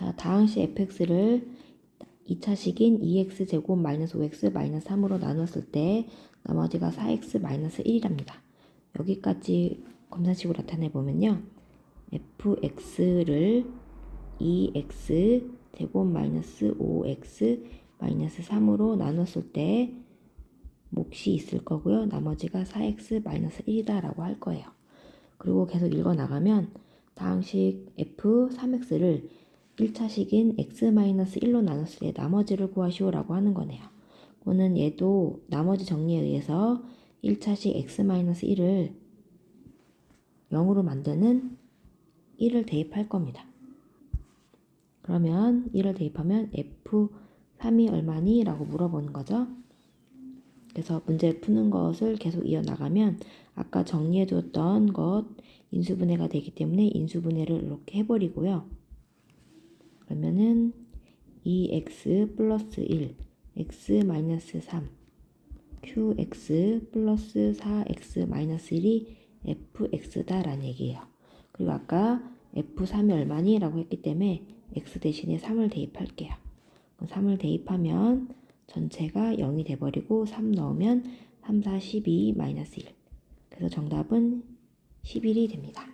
자, 다항식 fx를 2차식인 2x 제곱 마이너스 5x 마이너스 3으로 나눴을 때 나머지가 4x 마이너스 1이랍니다. 여기까지 검산식으로 나타내 보면요. fx를 2x 제곱 마이너스 5x 마이너스 3으로 나눴을 때 몫이 있을 거고요. 나머지가 4x 마이너스 1이다 라고 할 거예요. 그리고 계속 읽어 나가면 다항식 f 3x를 1차식인 x-1로 나눴을 때 나머지를 구하시오라고 하는 거네요. 그거는 얘도 나머지 정리에 의해서 1차식 x-1을 0으로 만드는 1을 대입할 겁니다. 그러면 1을 대입하면 f3이 얼마니? 라고 물어보는 거죠. 그래서 문제 푸는 것을 계속 이어나가면 아까 정리해 두었던 것 인수분해가 되기 때문에 인수분해를 이렇게 해버리고요. 그러면은 2x 플러스 1, x 마이너스 3, qx 플러스 4x 마이너스 1이 fx다라는 얘기예요. 그리고 아까 f3이 얼마니? 라고 했기 때문에 x 대신에 3을 대입할게요. 3을 대입하면 전체가 0이 돼버리고 3 넣으면 3, 4, 12 마이너스 1. 그래서 정답은 11이 됩니다.